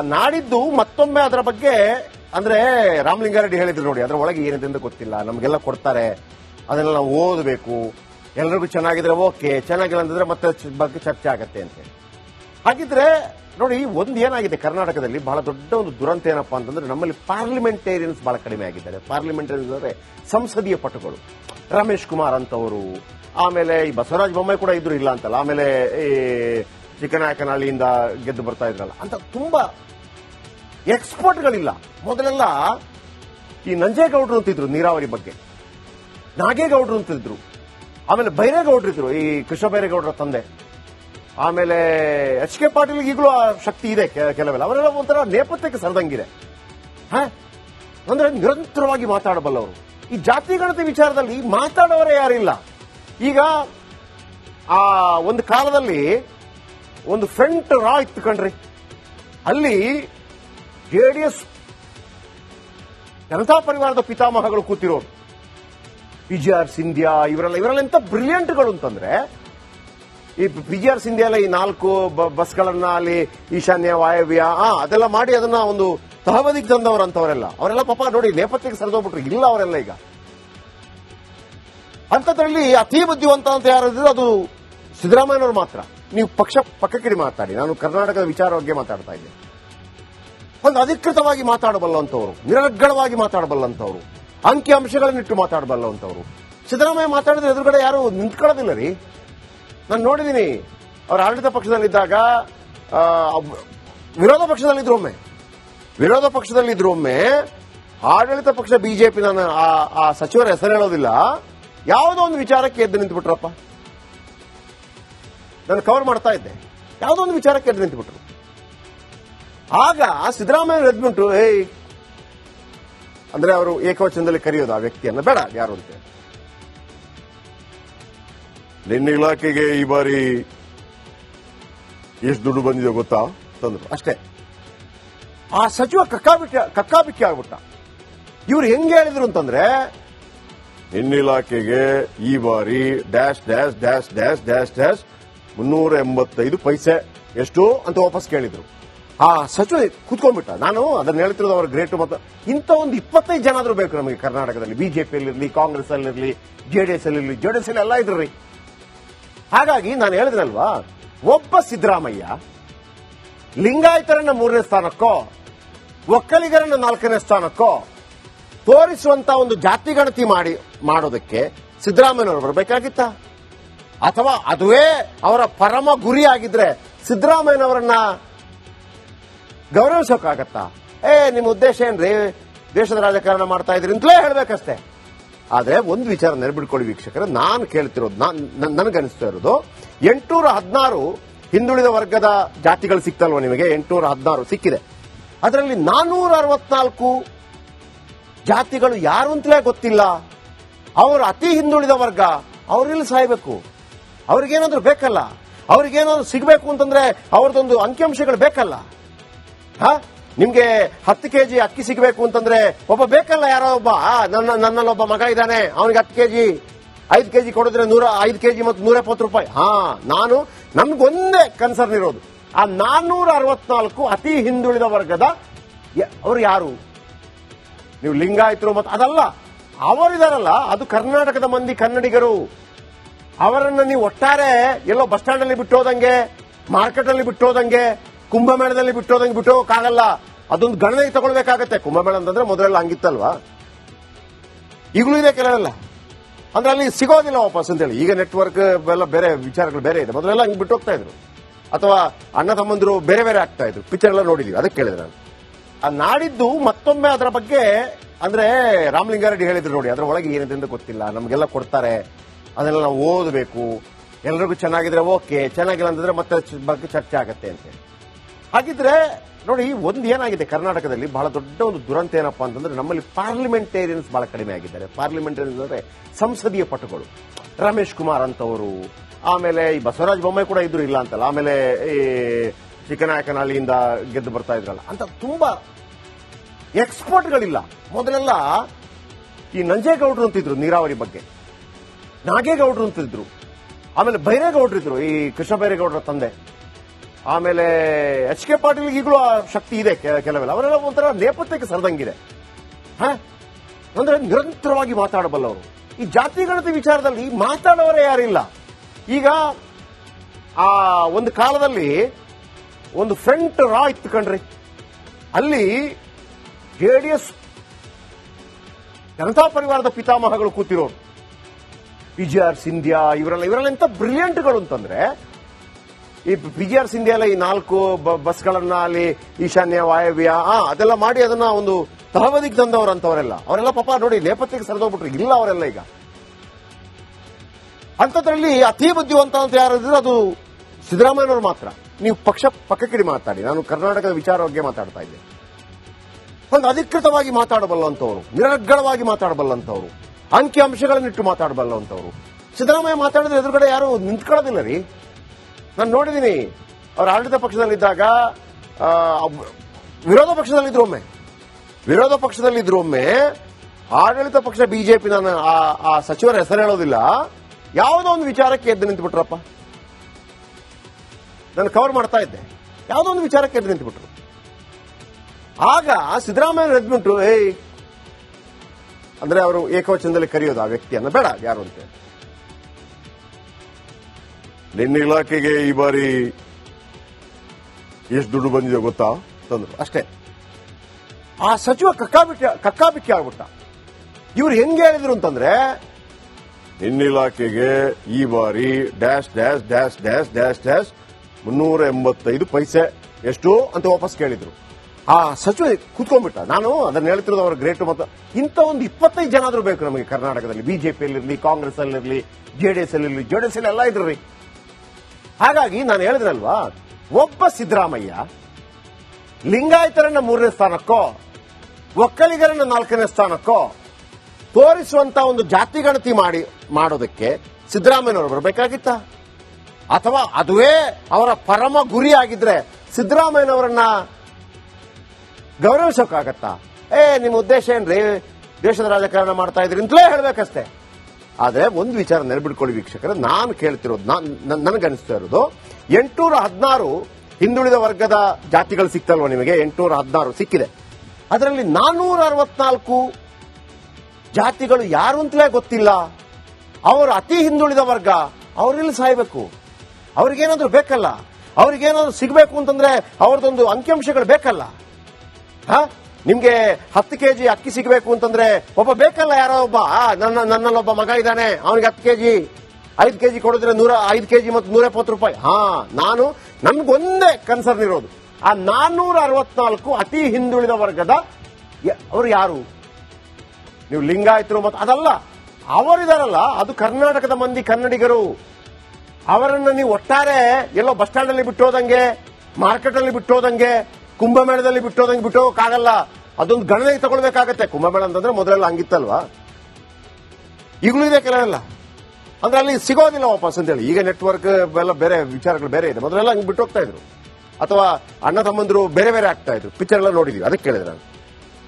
ನಾಡಿದ್ದು ಮತ್ತೊಮ್ಮೆ ಅದರ ಬಗ್ಗೆ ಅಂದ್ರೆ ರಾಮಲಿಂಗಾರೆಡ್ಡಿ ಹೇಳಿದ್ರು ನೋಡಿ, ಅದರ ಒಳಗೆ ಏನಿದೆ ಅಂತ ಗೊತ್ತಿಲ್ಲ. ನಮಗೆಲ್ಲ ಕೊಡ್ತಾರೆ. ಅದನ್ನೆಲ್ಲ ನಾವು ಓದಬೇಕು. ಎಲ್ಲರಿಗೂ ಚೆನ್ನಾಗಿದ್ರೆ ಓಕೆ, ಚೆನ್ನಾಗಿಲ್ಲ ಅಂತಂದ್ರೆ ಮತ್ತೆ ಬಗ್ಗೆ ಚರ್ಚೆ ಆಗತ್ತೆ ಅಂತ ಹಾಗಿದ್ರೆ ನೋಡಿ, ಒಂದು ಏನಾಗಿದೆ ಕರ್ನಾಟಕದಲ್ಲಿ ಬಹಳ ದೊಡ್ಡ ಒಂದು ದುರಂತ ಏನಪ್ಪಾ ಅಂತಂದ್ರೆ ನಮ್ಮಲ್ಲಿ ಪಾರ್ಲಿಮೆಂಟೇರಿಯನ್ಸ್ ಬಹಳ ಕಡಿಮೆ ಆಗಿದ್ದಾರೆ. ಪಾರ್ಲಿಮೆಂಟೇರಿಯನ್ಸ್ ಅಂದ್ರೆ ಸಂಸದೀಯ ಪಟುಗಳು. ರಮೇಶ್ ಕುಮಾರ್ ಅಂತವರು. ಆಮೇಲೆ ಈ ಬಸವರಾಜ ಬೊಮ್ಮಾಯಿ ಕೂಡ ಇದ್ರು ಇಲ್ಲ ಅಂತಲ್ಲ. ಆಮೇಲೆ ಈ ಚಿಕ್ಕನಾಯಕನಹಳ್ಳಿಯಿಂದ ಗೆದ್ದು ಬರ್ತಾ ಇದ್ರಲ್ಲ, ಅಂತ ತುಂಬಾ ಎಕ್ಸ್ಪರ್ಟ್ಗಳಿಲ್ಲ ಮೊದಲೆಲ್ಲ ಈ ನಂಜೇಗೌಡರು ಅಂತಿದ್ರು ನೀರಾವರಿ ಬಗ್ಗೆ. ನಾಗೇಗೌಡರು ಅಂತಿದ್ರು. ಆಮೇಲೆ ಬೈರೇಗೌಡರು ಇದ್ರು, ಈ ಕೃಷ್ಣ ಬೈರೇಗೌಡರ ತಂದೆ. ಆಮೇಲೆ ಎಚ್ ಕೆ ಪಾಟೀಲ್ ಈಗಲೂ ಆ ಶಕ್ತಿ ಇದೆ ಕೆಲವೆಲ್ಲ. ಅವರೆಲ್ಲ ಒಂಥರ ನೇಪಥ್ಯಕ್ಕೆ ಸರದಂಗಿದೆ. ಹ? ಅಂದ್ರೆ ನಿರಂತರವಾಗಿ ಮಾತಾಡಬಲ್ಲವರು ಈ ಜಾತಿ ಗಣತಿ ವಿಚಾರದಲ್ಲಿ ಮಾತಾಡೋರೇ ಯಾರಿಲ್ಲ. ಈಗ ಆ ಒಂದು ಕಾಲದಲ್ಲಿ ಒಂದು ಫ್ರಂಟ್ ರಾ ಇತ್ತು ಕಣ್ರಿ. ಅಲ್ಲಿ ಜೆಡಿಎಸ್ ಜನತಾ ಪರಿವಾರದ ಪಿತಾಮಹಗಳು ಕೂತಿರೋರು. ಆರ್ ಸಿಂಧ್ಯಾ, ಇವರೆಲ್ಲ ಇವರೆಲ್ಲ ಎಂತ ಬ್ರಿಲಿಯಂಟ್ಗಳು ಅಂತಂದ್ರೆ, ಈ ಆರ್ ಸಿಂಧ್ಯಾ ಈ ನಾಲ್ಕು ಬಸ್ಗಳನ್ನ ಅಲ್ಲಿ ಈಶಾನ್ಯ, ವಾಯವ್ಯ, ಆ, ಅದೆಲ್ಲ ಮಾಡಿ ಅದನ್ನ ಒಂದು ತಹಬದಿಗೆ ತಂದವರು ಅಂತವರೆಲ್ಲ. ಅವರೆಲ್ಲ ಪಾಪ ನೋಡಿ ನೇಪಥ್ಯಕ್ಕೆ ಸರಿದೋಗ್ಬಿಟ್ರು. ಇಲ್ಲ ಅವರೆಲ್ಲ ಈಗ. ಅಂಥದ್ರಲ್ಲಿ ಅತಿ ಬುದ್ಧಿವಂತ ಅಂತ ಯಾರಿದ್ರು ಅದು ಸಿದ್ದರಾಮಯ್ಯನವರು ಮಾತ್ರ. ನೀವು ಪಕ್ಷ, ಪಕ್ಕಕ್ಕಿಡಿ ಮಾತಾಡಿ. ನಾನು ಕರ್ನಾಟಕದ ವಿಚಾರ ಬಗ್ಗೆ ಮಾತಾಡ್ತಾ ಇದ್ದೆ. ಒಂದು ಅಧಿಕೃತವಾಗಿ ಮಾತಾಡಬಲ್ಲಂತವರು ನಿರರ್ಗಳವಾಗಿ ಮಾತಾಡಬಲ್ಲಂತವರು ಅಂಕಿ ಅಂಶಗಳನ್ನಿಟ್ಟು ಮಾತಾಡಬಲ್ಲಂತವರು ಸಿದ್ದರಾಮಯ್ಯ ಮಾತಾಡಿದ್ರೆ ಎದುರುಗಡೆ ಯಾರು ನಿಂತ್ಕೊಳ್ಳೋದಿಲ್ಲ ರೀ. ನಾನು ನೋಡಿದ್ದೀನಿ ಅವ್ರ ಆಡಳಿತ ಪಕ್ಷದಲ್ಲಿದ್ದಾಗ ವಿರೋಧ ಪಕ್ಷದಲ್ಲಿದ್ರು ಒಮ್ಮೆ. ವಿರೋಧ ಪಕ್ಷದಲ್ಲಿದ್ರು ಒಮ್ಮೆ, ಆಡಳಿತ ಪಕ್ಷ ಬಿಜೆಪಿ ನಾನು ಆ ಸಚಿವರ ಹೆಸರು ಹೇಳೋದಿಲ್ಲ. ಯಾವುದೋ ಒಂದು ವಿಚಾರಕ್ಕೆ ಎದ್ದು ನಿಂತುಬಿಟ್ರಪ್ಪ. ನಾನು ಕವರ್ ಮಾಡ್ತಾ ಇದ್ದೆ. ಯಾವುದೋ ಒಂದು ವಿಚಾರಕ್ಕೆ ಎದ್ದು ನಿಂತುಬಿಟ್ರು. ಆಗ ಸಿದ್ದರಾಮಯ್ಯ ಎದ್ಬಿಟ್ಟು ಏಯ್! ಅಂದ್ರೆ ಅವರು ಏಕವಚನದಲ್ಲಿ ಕರೆಯೋದು ಆ ವ್ಯಕ್ತಿಯನ್ನ. ಬೇಡ, ಯಾರು ಅಂತ ನಿನ್ನ ಇಲಾಖೆಗೆ ಈ ಬಾರಿ ಎಷ್ಟು ದುಡ್ಡು ಬಂದಿದೆ ಗೊತ್ತಾ? ತಂದ್ರು. ಅಷ್ಟೇ. ಆ ಸಚಿವ ಕಕ್ಕಾಬಿಕ್ಕಿ ಕಕ್ಕಾಬಿಕ್ಕಿ ಆಗ್ಬಿಟ್ಟ. ಇವ್ರು ಹೆಂಗೆ ಹೇಳಿದ್ರು ಅಂತಂದ್ರೆ, ನಿನ್ನ ಇಲಾಖೆಗೆ ಈ ಬಾರಿ dash dash dash dash dash dash ಮುನ್ನೂರ ಎಂಬತ್ತೈದು ಪೈಸೆ. ಎಷ್ಟು ಅಂತ ವಾಪಸ್ ಕೇಳಿದ್ರು. ಆ ಸಚಿವ ಕುತ್ಕೊಂಡ್ಬಿಟ್ಟ. ನಾನು ಅದನ್ನ ಹೇಳ್ತಿರೋದು ಅವ್ರ ಗ್ರೇಟ್ ಮತ್ತು ಇಂಥ ಒಂದು ಇಪ್ಪತ್ತೈದು ಜನ ಆದ್ರೂ ಬೇಕು ನಮಗೆ ಕರ್ನಾಟಕದಲ್ಲಿ. ಬಿಜೆಪಿಯಲ್ಲಿರಲಿ ಕಾಂಗ್ರೆಸ್ ಅಲ್ಲಿರಲಿ ಜೆಡಿಎಸ್ ಅಲ್ಲಿ ಜೆಡಿಎಸ್ ಅಲ್ಲಿ ಎಲ್ಲ ಇದ್ರಿ ಹಾಗಾಗಿ ನಾನು ಹೇಳಿದ್ರಲ್ವಾ ಒಬ್ಬ ಸಿದ್ದರಾಮಯ್ಯ ಲಿಂಗಾಯತರನ್ನ ಮೂರನೇ ಸ್ಥಾನಕ್ಕೋ, ಒಕ್ಕಲಿಗರನ್ನ ನಾಲ್ಕನೇ ಸ್ಥಾನಕ್ಕೋ, ತೋರಿಸುವಂತ ಒಂದು ಜಾತಿ ಗಣತಿ ಮಾಡಿ, ಮಾಡೋದಕ್ಕೆ ಸಿದ್ದರಾಮಯ್ಯನವರು ಬರಬೇಕಾಗಿತ್ತ? ಅಥವಾ ಅದುವೇ ಅವರ ಪರಮ ಗುರಿ ಆಗಿದ್ರೆ ಸಿದ್ದರಾಮಯ್ಯನವರನ್ನ ಗೌರವಿಸೋಕ್ಕಾಗತ್ತಾ? ಏ, ನಿಮ್ಮ ಉದ್ದೇಶ ಏನ್ರಿ? ದೇಶದ ರಾಜಕಾರಣ ಮಾಡ್ತಾ ಇದ್ರಿ ಅಂತಲೇ ಹೇಳಬೇಕಷ್ಟೇ. ಆದ್ರೆ ಒಂದು ವಿಚಾರ ನೆನಪಿಟ್ಕೊಳ್ಳಿ ವೀಕ್ಷಕರ, ನಾನು ಕೇಳ್ತಿರೋದು ನನಗನಿಸ್ತಾ ಇರೋದು, ಎಂಟುನೂರ ಹದಿನಾರು ಹಿಂದುಳಿದ ವರ್ಗದ ಜಾತಿಗಳು ಸಿಕ್ತಲ್ವ ನಿಮಗೆ? ಎಂಟುನೂರ ಹದಿನಾರು ಸಿಕ್ಕಿದೆ. ಅದರಲ್ಲಿ ನಾನ್ನೂರ ಅರವತ್ನಾಲ್ಕು ಜಾತಿಗಳು ಯಾರು ಅಂತಲೇ ಗೊತ್ತಿಲ್ಲ. ಅವರು ಅತಿ ಹಿಂದುಳಿದ ವರ್ಗ ಅವ್ರಿಲ್ಲಿ ಸಾಯ್ಬೇಕು? ಅವ್ರಿಗೇನಾದ್ರೂ ಬೇಕಲ್ಲ? ಅವ್ರಿಗೇನಾದ್ರೂ ಸಿಗಬೇಕು ಅಂತಂದ್ರೆ ಅವ್ರದ್ದೊಂದು ಅಂಕಿಅಂಶಗಳು ಬೇಕಲ್ಲ? ಹ? ನಿಮ್ಗೆ ಹತ್ತು ಕೆ ಜಿ ಅಕ್ಕಿ ಸಿಗಬೇಕು ಅಂತಂದ್ರೆ ಒಬ್ಬ ಬೇಕಲ್ಲ ಯಾರೋ ಒಬ್ಬ? ನನ್ನ, ನನ್ನಲ್ಲೊಬ್ಬ ಮಗ ಇದ್ದಾನೆ, ಅವನಿಗೆ ಹತ್ತು ಕೆ ಜಿ ಐದು ಕೆ ಜಿ ಕೊಡಿದ್ರೆ ನೂರ, ಐದು ಕೆ ಜಿ ಮತ್ತು ನೂರ ಎಪ್ಪತ್ತು ರೂಪಾಯಿ. ಹಾ, ನಾನು ನನ್ಗೊಂದೇ ಕನ್ಸರ್ನ್ ಇರೋದು. ಆ ನಾನ್ನೂರ ಅರವತ್ನಾಲ್ಕು ಅತಿ ಹಿಂದುಳಿದ ವರ್ಗದ ಅವ್ರು ಯಾರು? ನೀವು ಲಿಂಗಾಯತರು ಮತ್ತು ಅದಲ್ಲ, ಅವರಿದಾರಲ್ಲ, ಅದು ಕರ್ನಾಟಕದ ಮಂದಿ ಕನ್ನಡಿಗರು. ಅವರನ್ನ ನೀವು ಒಟ್ಟಾರೆ ಎಲ್ಲೋ ಬಸ್ ಸ್ಟ್ಯಾಂಡ್ ಅಲ್ಲಿ ಬಿಟ್ಟೋದಂಗೆ ಮಾರ್ಕೆಟ್ ಅಲ್ಲಿ ಬಿಟ್ಟೋದಂಗೆ ಕುಂಭಮೇಳದಲ್ಲಿ ಬಿಟ್ಟೋದಂಗೆ ಬಿಟ್ಟು ಹೋಗಕ್ಕಾಗಲ್ಲ. ಅದೊಂದು ಗಣನೆಗೆ ತಗೊಳ್ಬೇಕಾಗತ್ತೆ. ಕುಂಭಮೇಳ ಅಂತಂದ್ರೆ ಮೊದಲೆಲ್ಲ ಹಂಗಿತ್ತಲ್ವಾ? ಈಗಲೂ ಇದೆ ಕೆಲವೆಲ್ಲ. ಅಂದ್ರೆ ಅಲ್ಲಿ ಸಿಗೋದಿಲ್ಲ ವಾಪಸ್ ಅಂತೇಳಿ. ಈಗ ನೆಟ್ವರ್ಕ್ ಎಲ್ಲ ಬೇರೆ, ವಿಚಾರಗಳು ಬೇರೆ ಇದೆ. ಮೊದಲೆಲ್ಲ ಹಂಗೆ ಬಿಟ್ಟು ಹೋಗ್ತಾ ಇದ್ರು. ಅಥವಾ ಅಣ್ಣ ತಮ್ಮಂದ್ರು ಬೇರೆ ಬೇರೆ ಆಗ್ತಾ ಇದ್ರು. ಪಿಕ್ಚರ್ ಎಲ್ಲ ನೋಡಿದೀವಿ. ಅದಕ್ಕೆ ಕೇಳಿದ್ರೆ ನಾನು. ಆ ನಾಡಿದ್ದು ಮತ್ತೊಮ್ಮೆ ಅದರ ಬಗ್ಗೆ, ಅಂದ್ರೆ ರಾಮಲಿಂಗಾರೆಡ್ಡಿ ಹೇಳಿದ್ರು ನೋಡಿ. ಅದರ ಒಳಗೆ ಏನಿದೆ ಅಂತ ಗೊತ್ತಿಲ್ಲ. ನಮಗೆಲ್ಲ ಕೊಡ್ತಾರೆ. ಅದನ್ನೆಲ್ಲ ನಾವು ಓದಬೇಕು. ಎಲ್ರಿಗೂ ಚೆನ್ನಾಗಿದ್ರೆ ಓಕೆ, ಚೆನ್ನಾಗಿಲ್ಲ ಅಂತಂದ್ರೆ ಮತ್ತೆ ಬಗ್ಗೆ ಚರ್ಚೆ ಆಗತ್ತೆ ಅಂತ ಹೇಳಿ. ಹಾಗಿದ್ರೆ ನೋಡಿ, ಒಂದು ಏನಾಗಿದೆ ಕರ್ನಾಟಕದಲ್ಲಿ ಬಹಳ ದೊಡ್ಡ ಒಂದು ದುರಂತ ಏನಪ್ಪಾ ಅಂತಂದ್ರೆ ನಮ್ಮಲ್ಲಿ ಪಾರ್ಲಿಮೆಂಟೇರಿಯನ್ಸ್ ಬಹಳ ಕಡಿಮೆ ಆಗಿದ್ದಾರೆ. ಪಾರ್ಲಿಮೆಂಟೇರಿಯನ್ಸ್ ಅಂದ್ರೆ ಸಂಸದೀಯ ಪಟುಗಳು. ರಮೇಶ್ ಕುಮಾರ್ ಅಂತವರು, ಆಮೇಲೆ ಈ ಬಸವರಾಜ ಬೊಮ್ಮಾಯಿ ಕೂಡ ಇದ್ರು ಇಲ್ಲ ಅಂತಲ್ಲ, ಆಮೇಲೆ ಈ ಚಿಕ್ಕನಾಯಕನಹಳ್ಳಿಯಿಂದ ಗೆದ್ದು ಬರ್ತಾ ಇದ್ರಲ್ಲ, ಅಂತ ತುಂಬಾ ಎಕ್ಸ್ಪರ್ಟ್ಗಳಿಲ್ಲ ಮೊದಲೆಲ್ಲ ಈ ನಂಜೇಗೌಡರು ಅಂತಿದ್ರು ನೀರಾವರಿ ಬಗ್ಗೆ. ನಾಗೇಗೌಡರು ಅಂತಿದ್ರು. ಆಮೇಲೆ ಬೈರೇಗೌಡರು ಇದ್ರು, ಈ ಕೃಷ್ಣ ಬೈರೇಗೌಡರ ತಂದೆ. ಆಮೇಲೆ ಎಚ್ ಕೆ ಪಾಟೀಲ್ ಈಗಲೂ ಆ ಶಕ್ತಿ ಇದೆ ಕೆಲವೆಲ್ಲ. ಅವರೆಲ್ಲ ಒಂಥರ ನೇಪಥ್ಯಕ್ಕೆ ಸರದಂಗಿದೆ. ಹ? ಅಂದ್ರೆ ನಿರಂತರವಾಗಿ ಮಾತಾಡಬಲ್ಲವರು ಈ ಜಾತಿ ಗಣತಿ ವಿಚಾರದಲ್ಲಿ ಮಾತಾಡೋರೇ ಯಾರಿಲ್ಲ. ಈಗ ಆ ಒಂದು ಕಾಲದಲ್ಲಿ ಒಂದು ಫ್ರಂಟ್ ರಾ ಇತ್ತು ಕಣ್ರಿ. ಅಲ್ಲಿ ಜೆಡಿಎಸ್ ಜನತಾ ಪರಿವಾರದ ಪಿತಾಮಹಗಳು ಕೂತಿರೋರು. ಪಿ ಆರ್ ಸಿಂಧ್ಯಾ, ಇವರೆಲ್ಲ ಇವರೆಲ್ಲ ಎಂತ ಬ್ರಿಲಿಯಂಟ್ಗಳು ಅಂತಂದ್ರೆ, ಈ ಪಿ ಜಿ ಆರ್ ಸಿಂಧ್ಯಾ ಎಲ್ಲ ಈ ನಾಲ್ಕು ಬಸ್ಗಳನ್ನ ಅಲ್ಲಿ ಈಶಾನ್ಯ, ವಾಯವ್ಯ, ಆ, ಅದೆಲ್ಲ ಮಾಡಿ ಅದನ್ನ ಒಂದು ತಹಬದಿಗೆ ತಂದವರು ಅಂತವರೆಲ್ಲ. ಅವರೆಲ್ಲ ಪಾಪ ನೋಡಿ ನೇಪಥ್ಯಕ್ಕೆ ಸರಿದೋಗ್ಬಿಟ್ರು. ಇಲ್ಲ ಅವರೆಲ್ಲ ಈಗ. ಅಂಥದ್ರಲ್ಲಿ ಅತಿ ಬುದ್ಧಿವಂತ ಅಂತ ಯಾರಿದ್ರೆ ಅದು ಸಿದ್ದರಾಮಯ್ಯನವರು ಮಾತ್ರ. ನೀವು ಪಕ್ಷ ಪಕ್ಕಕ್ಕಿಡಿ ಮಾತಾಡಿ. ನಾನು ಕರ್ನಾಟಕದ ವಿಚಾರ ಬಗ್ಗೆ ಮಾತಾಡ್ತಾ ಇದ್ದೆ. ಒಂದು ಅಧಿಕೃತವಾಗಿ ಮಾತಾಡಬಲ್ಲಂತವರು ನಿರಗ್ಗಳವಾಗಿ ಮಾತಾಡಬಲ್ಲಂತವರು ಅಂಕಿ ಅಂಶಗಳನ್ನಿಟ್ಟು ಮಾತಾಡಬಲ್ಲಂತವರು ಸಿದ್ದರಾಮಯ್ಯ ಮಾತಾಡಿದ್ರೆ ಎದುರುಗಡೆ ಯಾರು ನಿಂತ್ಕೊಳ್ಳೋದಿಲ್ಲ ರೀ. ನಾನು ನೋಡಿದ್ದೀನಿ ಅವ್ರ ಆಡಳಿತ ಪಕ್ಷದಲ್ಲಿದ್ದಾಗ ವಿರೋಧ ಪಕ್ಷದಲ್ಲಿದ್ರು ಒಮ್ಮೆ. ವಿರೋಧ ಪಕ್ಷದಲ್ಲಿದ್ರು ಒಮ್ಮೆ, ಆಡಳಿತ ಪಕ್ಷ ಬಿಜೆಪಿ ನಾನು ಆ ಸಚಿವರ ಹೆಸರು ಹೇಳೋದಿಲ್ಲ. ಯಾವುದೋ ಒಂದು ವಿಚಾರಕ್ಕೆ ಎದ್ದು ನಿಂತುಬಿಟ್ರಪ್ಪ. ನಾನು ಕವರ್ ಮಾಡ್ತಾ ಇದ್ದೆ. ಯಾವುದೋ ಒಂದು ವಿಚಾರಕ್ಕೆ ಎದ್ದು ನಿಂತುಬಿಟ್ರು. ಆಗ ಸಿದ್ದರಾಮಯ್ಯ ಎದ್ಬಿಟ್ರು, ಏಯ್ ಅಂದ್ರೆ ಅವರು ಏಕವಚನದಲ್ಲಿ ಕರೆಯೋದು ಆ ವ್ಯಕ್ತಿಯನ್ನ. ಬೇಡ ಯಾರು ಅಂತ ನಿನ್ನ ಇಲಾಖೆಗೆ ಈ ಬಾರಿ ಎಷ್ಟು ದುಡ್ಡು ಬಂದಿದೆ ಗೊತ್ತಾ? ತಂದ್ರು. ಅಷ್ಟೇ. ಆ ಸಚಿವ ಕಕ್ಕಾಬಿಕ್ಕಿ ಕಕ್ಕಾಬಿಕ್ಕಿ ಆಗ್ಬಿಟ್ಟ. ಇವ್ರು ಹೆಂಗೆ ಹೇಳಿದ್ರು ಅಂತಂದ್ರೆ ನಿನ್ನ ಇಲಾಖೆಗೆ ಈ ಬಾರಿ dash dash dash dash dash dash ಮುನ್ನೂರ ಎಂಬತ್ತೈದು ಪೈಸೆ. ಎಷ್ಟು ಅಂತ ವಾಪಸ್ ಕೇಳಿದ್ರು. ಆ ಸಚಿವ ಕೂತ್ಕೊಂಡ್ಬಿಟ್ಟ. ನಾನು ಅದನ್ನ ಹೇಳ್ತಿರೋದು ಅವರ ಗ್ರೇಟ್ ಮತ್ತು ಇಂಥ ಒಂದು ಇಪ್ಪತ್ತೈದು ಜನ ಆದ್ರೂ ಬೇಕು ನಮಗೆ ಕರ್ನಾಟಕದಲ್ಲಿ. ಬಿಜೆಪಿಯಲ್ಲಿರಲಿ ಕಾಂಗ್ರೆಸ್ ಅಲ್ಲಿರಲಿ ಜೆಡಿಎಸ್ ಅಲ್ಲಿರಲಿ ಜೆಡಿಎಸ್ ಅಲ್ಲಿ ಎಲ್ಲ ಇದ್ರಿ. ಹಾಗಾಗಿ ನಾನು ಹೇಳಿದ್ರಲ್ವಾ ಒಬ್ಬ ಸಿದ್ದರಾಮಯ್ಯ ಲಿಂಗಾಯತರನ್ನ ಮೂರನೇ ಸ್ಥಾನಕ್ಕೋ, ಒಕ್ಕಲಿಗರನ್ನ ನಾಲ್ಕನೇ ಸ್ಥಾನಕ್ಕೋ ತೋರಿಸುವಂತ ಒಂದು ಜಾತಿ ಗಣತಿ ಮಾಡಿ, ಮಾಡೋದಕ್ಕೆ ಸಿದ್ದರಾಮಯ್ಯನವರು ಬರಬೇಕಾಗಿತ್ತ? ಅಥವಾ ಅದುವೇ ಅವರ ಪರಮ ಗುರಿ ಆಗಿದ್ರೆ ಸಿದ್ದರಾಮಯ್ಯನವರನ್ನ ಗೌರವಿಸೋಕ್ಕಾಗತ್ತಾ? ಏ, ನಿಮ್ಮ ಉದ್ದೇಶ ಏನ್ರಿ? ದೇಶದ ರಾಜಕಾರಣ ಮಾಡ್ತಾ ಇದ್ರಿ ಅಂತಲೇ ಹೇಳ್ಬೇಕಷ್ಟೇ. ಆದ್ರೆ ಒಂದು ವಿಚಾರ ನೆನಪಿಟ್ಕೊಳ್ಳಿ ವೀಕ್ಷಕರೇ, ನಾನು ಕೇಳ್ತಿರೋದು ನನಗನ್ನಿಸ್ತಾ ಇರೋದು, ಎಂಟುನೂರ ಹದಿನಾರು ಹಿಂದುಳಿದ ವರ್ಗದ ಜಾತಿಗಳು ಸಿಕ್ತಲ್ವ ನಿಮಗೆ? ಎಂಟುನೂರ ಹದಿನಾರು ಸಿಕ್ಕಿದೆ. ಅದರಲ್ಲಿ ನಾನ್ನೂರ ಅರವತ್ನಾಲ್ಕು ಜಾತಿಗಳು ಯಾರು ಅಂತಲೇ ಗೊತ್ತಿಲ್ಲ. ಅವರು ಅತಿ ಹಿಂದುಳಿದ ವರ್ಗ, ಅವ್ರೆಲ್ಲಿ ಸಾಯ್ಬೇಕು. ಅವ್ರಿಗೇನಾದ್ರೂ ಬೇಕಲ್ಲ? ಅವ್ರಿಗೇನಾದ್ರೂ ಸಿಗಬೇಕು ಅಂತಂದ್ರೆ ಅವ್ರದ್ದೊಂದು ಅಂಕಿಅಂಶಗಳು ಬೇಕಲ್ಲ? ನಿಮ್ಗೆ ಹತ್ತು ಕೆಜಿ ಅಕ್ಕಿ ಸಿಗಬೇಕು ಅಂತಂದ್ರೆ ಒಬ್ಬ ಬೇಕಲ್ಲ ಯಾರೋ ಒಬ್ಬ? ನನ್ನ ನನ್ನಲ್ಲೊಬ್ಬ ಮಗ ಇದ್ದಾನೆ. ಅವನಿಗೆ ಹತ್ತು ಕೆಜಿ. ಐದು ಕೆಜಿ ಕೊಡಿದ್ರೆ ನೂರ, ಐದು ಕೆಜಿ ಮತ್ತು ನೂರ ಎಪ್ಪತ್ತು ರೂಪಾಯಿ. ಹಾ, ನಾನು ನನ್ಗೊಂದೇ ಕನ್ಸರ್ನ್ ಇರೋದು. ಆ ನಾನ್ನೂರ ಅರವತ್ನಾಲ್ಕು ಅತಿ ಹಿಂದುಳಿದ ವರ್ಗದ ಅವರು ಯಾರು? ನೀವು ಲಿಂಗಾಯತರು ಮತ್ತು ಅದಲ್ಲ, ಅವರಿದಾರಲ್ಲ, ಅದು ಕರ್ನಾಟಕದ ಮಂದಿ ಕನ್ನಡಿಗರು. ಅವರನ್ನ ನೀವು ಒಟ್ಟಾರೆ ಎಲ್ಲೋ ಬಸ್ ಸ್ಟ್ಯಾಂಡ್ ಅಲ್ಲಿ ಬಿಟ್ಟೋದಂಗೆ ಮಾರ್ಕೆಟ್ ಅಲ್ಲಿ ಬಿಟ್ಟೋದಂಗೆ ಕುಂಭಮೇಳದಲ್ಲಿ ಬಿಟ್ಟೋದಂಗೆ ಬಿಟ್ಟೋಗಕ್ಕಾಗಲ್ಲ ಅದೊಂದು ಗಣನೆಗೆ ತಗೊಳ್ಬೇಕಾಗತ್ತೆ. ಕುಂಭಮೇಳ ಅಂತಂದ್ರೆ ಮೊದಲೆಲ್ಲ ಹಂಗಿತ್ತಲ್ವಾ? ಈಗಲೂ ಇದೆ ಕೆಲವೆಲ್ಲ. ಅಂದ್ರೆ ಅಲ್ಲಿ ಸಿಗೋದಿಲ್ಲ ವಾಪಸ್ ಅಂತೇಳಿ. ಈಗ ನೆಟ್ವರ್ಕ್ ಎಲ್ಲ ಬೇರೆ, ವಿಚಾರಗಳು ಬೇರೆ ಇದೆ. ಮೊದಲೆಲ್ಲ ಹಂಗೆ ಬಿಟ್ಟು ಹೋಗ್ತಾ ಇದ್ರು. ಅಥವಾ ಅಣ್ಣ ತಮ್ಮಂದ್ರು ಬೇರೆ ಬೇರೆ ಆಗ್ತಾ ಇದ್ರು. ಪಿಕ್ಚರ್ ಎಲ್ಲ ನೋಡಿದೀವಿ. ಅದಕ್ಕೆ ಕೇಳಿದ್ರೆ ನಾನು.